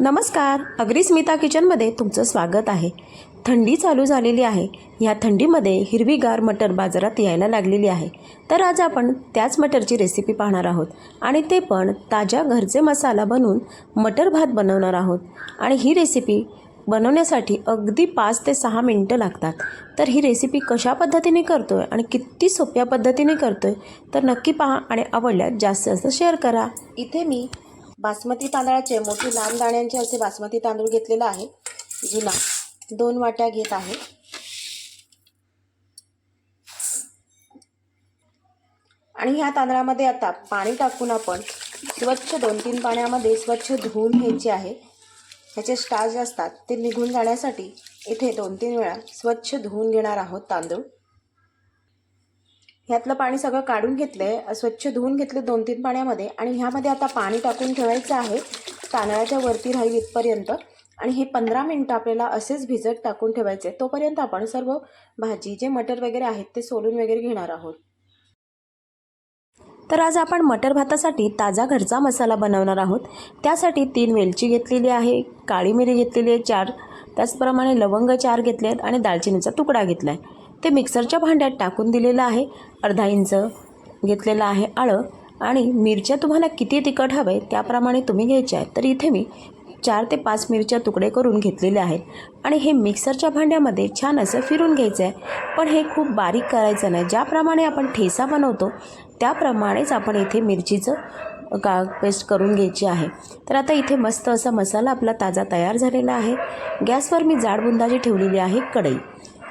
नमस्कार अग्रिस्मिता किचनमध्ये तुमचं स्वागत आहे. थंडी चालू झालेली आहे. ह्या थंडीमध्ये हिरवीगार मटर बाजारात यायला लागलेली आहे. तर आज आपण त्याच मटरची रेसिपी पाहणार आहोत. आणि ते पण ताज्या घरचे मसाला बनवून मटर भात बनवणार आहोत. आणि ही रेसिपी बनवण्यासाठी अगदी पाच ते सहा मिनटं लागतात. तर ही रेसिपी कशा पद्धतीने करतो आहे आणि किती सोप्या पद्धतीने करतो आहे तर नक्की पहा आणि आवडल्यास जास्तीत जास्त शेअर करा. इथे मी बासमती तांदळाचे मोठे लांब दाण्यांचे असे बासमती तांदूळ घेतलेला आहे. जुना दोन वाट्या घेत आहे. आणि ह्या तांदळामध्ये आता पाणी टाकून आपण स्वच्छ दोन तीन पाण्यामध्ये स्वच्छ धुवून घ्यायचे आहे. ह्याचे स्टार्च असतात ते निघून जाण्यासाठी इथे दोन तीन वेळा स्वच्छ धुवून घेणार आहोत तांदूळ. ह्यातलं पाणी सगळं काढून घेतलं आहे स्वच्छ धुवून घेतले दोन तीन पाण्यामध्ये आणि ह्यामध्ये आता पाणी टाकून ठेवायचं आहे. तांदळाच्या वरती राहील इथपर्यंत आणि हे पंधरा मिनटं आपल्याला असेच भिजत टाकून ठेवायचे तोपर्यंत आपण सर्व भाजी जे मटर वगैरे आहेत ते सोलून वगैरे घेणार आहोत. तर आज आपण मटर भातासाठी ताजा घरचा मसाला बनवणार आहोत. त्यासाठी तीन वेलची घेतलेली आहे काळी मिरी घेतलेली आहे चार. त्याचप्रमाणे लवंग चार घेतले आहेत आणि दालचिनीचा तुकडा घेतला आहे ते मिक्सरच्या भांड्यात टाकून दिलेलं आहे. अर्धा इंच घेतलेलं आहे आळं. आणि मिरच्या तुम्हाला किती तिखट हवे त्याप्रमाणे तुम्ही घ्यायच्या आहेत. तर इथे मी चार ते पाच मिरच्या तुकडे करून घेतलेले आहेत. आणि हे मिक्सरच्या भांड्यामध्ये छान असं फिरून घ्यायचं आहे. पण हे खूप बारीक करायचं नाही. ज्याप्रमाणे आपण ठेसा बनवतो त्याप्रमाणेच आपण इथे मिरचीचं का पेस्ट करून घ्यायची आहे. तर आता इथे मस्त असा मसाला आपला ताजा तयार झालेला आहे. गॅसवर मी जाडबुंदाची ठेवलेली आहे कढई.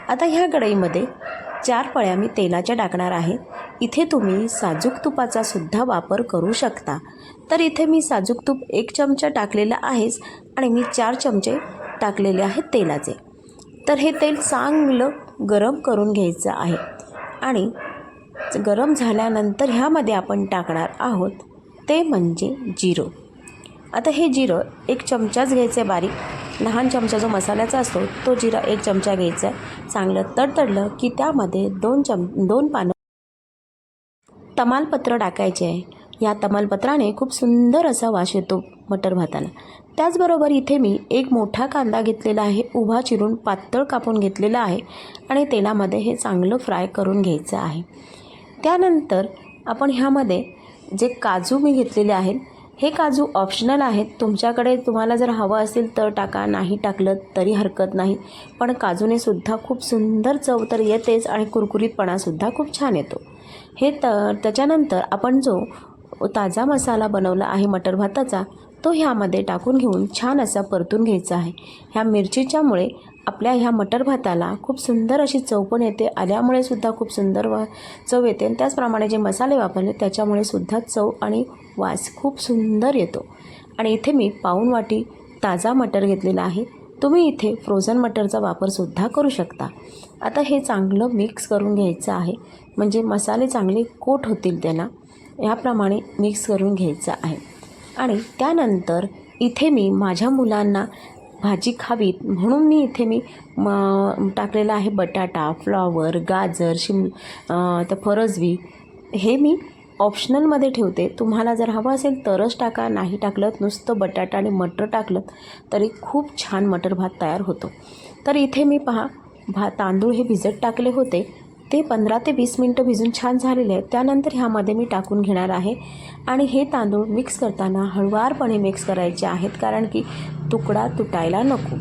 आता ह्या कढईमध्ये चार पळ्या मी तेलाच्या टाकणार आहे. इथे तुम्ही साजूक तुपाचा सुद्धा वापर करू शकता. तर इथे मी साजूक तूप एक चमचा टाकलेला आहेच आणि मी चार चमचे टाकलेले आहेत तेलाचे. तर हे तेल चांगलं गरम करून घ्यायचं आहे. आणि गरम झाल्यानंतर ह्यामध्ये आपण टाकणार आहोत ते म्हणजे जिरं. आता हे जिरं एक चमचाच घ्यायचं आहे बारीक. लहान चमचा जो मसाल्याचा असतो तो जिरा एक चमचा घ्यायचा. आहे चांगलं तडतडलं की त्यामध्ये दोन चम दोन पानं. तमालपत्र टाकायचे आहे. या तमालपत्राने खूप सुंदर असा वास येतो मटर भाताला त्याचबरोबर इथे मी एक मोठा कांदा घेतलेला आहे उभा चिरून पातळ कापून घेतलेला आहे आणि तेलामध्ये हे चांगलं फ्राय करून घ्यायचं आहे. त्यानंतर आपण ह्यामध्ये जे काजू मी घेतलेले आहेत हे काजू ऑप्शनल आहेत. तुमच्याकडे तुम्हाला जर हवं असेल तर टाका. नाही टाकलं तरी हरकत नाही. पण काजूने सुद्धा खूप सुंदर चव तर येतेच आणि कुरकुरीतपणासुद्धा खूप छान येतो. हे तर त्याच्यानंतर आपण जो ताजा मसाला बनवला आहे मटर भाताचा तो ह्यामध्ये टाकून घेऊन छान असा परतून घ्यायचा आहे. ह्या मिरचीच्यामुळे आपल्या ह्या मटर भाताला खूप सुंदर अशी चव पण येते. आल्यामुळे सुद्धा खूप सुंदर वा चव येते. आणि त्याचप्रमाणे जे मसाले वापरले त्याच्यामुळे सुद्धा चव आणि वास खूप सुंदर येतो. आणि इथे मी पाऊन वाटी ताजा मटर घेतलेला आहे. तुम्ही इथे फ्रोझन मटरचा वापरसुद्धा करू शकता. आता हे चांगलं मिक्स करून घ्यायचं आहे. म्हणजे मसाले चांगले कोट होतील त्यांना ह्याप्रमाणे मिक्स करून घ्यायचं आहे. आणि त्यानंतर इथे मी माझ्या मुलांना भाजी खावीत. म्हणून मी इथे मी म टाकलेला आहे बटाटा फ्लॉवर गाजर शिम तर फरजवी हे मी ऑप्शनलमध्ये ठेवते. तुम्हाला जर हवं असेल तरच टाका नाही टाकलं नुसतं बटाटा आणि मटर टाकलं तरी खूप छान मटर भात तयार होतो. तर इथे मी पहा भा तांदूळ हे भिजत टाकले होते. ते पंधरा ते वीस मिनटं भिजून छान झालेले आहेत. त्यानंतर ह्यामध्ये मी टाकून घेणार आहे. आणि हे तांदूळ मिक्स करताना हळवारपणे मिक्स करायचे आहेत कारण की तुकडा तुटायला नको.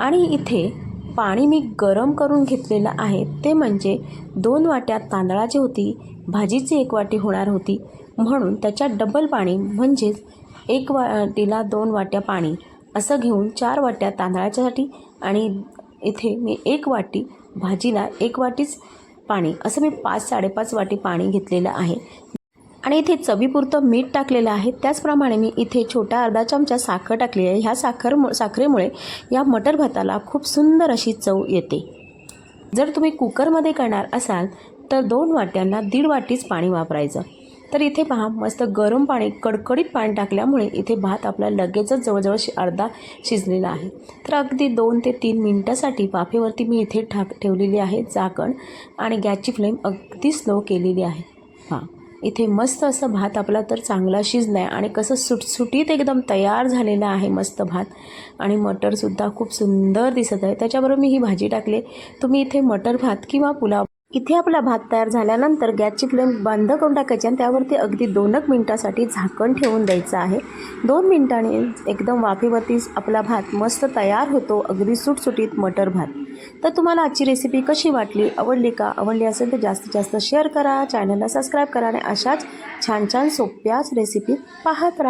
आणि इथे पाणी मी गरम करून घेतलेलं आहे. ते म्हणजे दोन वाट्या तांदळाची होती भाजीची एक वाटी होणार होती. म्हणून त्याच्यात डबल पाणी म्हणजेच एक वाटीला दोन वाट्या पाणी असं घेऊन चार वाट्या तांदळाच्यासाठी. आणि इथे मी एक वाटी भाजीला एक वाटीच पाणी. असं मी पाच साडेपाच वाटी पाणी घेतलेलं आहे. आणि इथे चवीपुरतं मीठ टाकलेलं आहे. त्याचप्रमाणे मी इथे छोटा अर्धा चमचा साखर टाकली आहे. ह्या साखर साखरेमुळे या मटर भाताला खूप सुंदर अशी चव येते. जर तुम्ही कुकरमध्ये करणार असाल तर दोन वाट्यांना दीड वाटीच पाणी वापरायचं. तर इथे पहा मस्त गरम पाणी कडकडीत पाणी टाकल्यामुळे इथे भात आपला लगेचच जवळजवळ शि अर्धा शिजलेला आहे. तर अगदी दोन ते तीन मिनटासाठी वाफेवरती मी इथे ठाक ठेवलेली आहे झाकण आणि गॅसची फ्लेम अगदी स्लो केलेली आहे. हां इथे मस्त असं भात आपला तर चांगला शिजला आहे आणि कसं सुटसुटीत एकदम तयार झालेला आहे मस्त भात. आणि मटरसुद्धा खूप सुंदर दिसत आहे. त्याच्याबरोबर मी ही भाजी टाकली. तुम्ही इथे मटर भात किंवा पुलाव इथे आपला भात तयार झाल्यानंतर गॅसची फ्लेम बंद करून टाकायची आणि त्यावरती अगदी दोन एक मिनटासाठी झाकण ठेवून द्यायचं आहे. दोन मिनटाने एकदम वाफेवरती आपला भात मस्त तयार होतो अगदी सुटसुटीत मटर भात. तर तुम्हाला आजची रेसिपी कशी वाटली आवडली का? आवडली असेल तर जास्तीत जास्त शेअर करा चॅनलला सबस्क्राईब करा आणि अशाच छान छान सोप्याच रेसिपी पाहत राहा.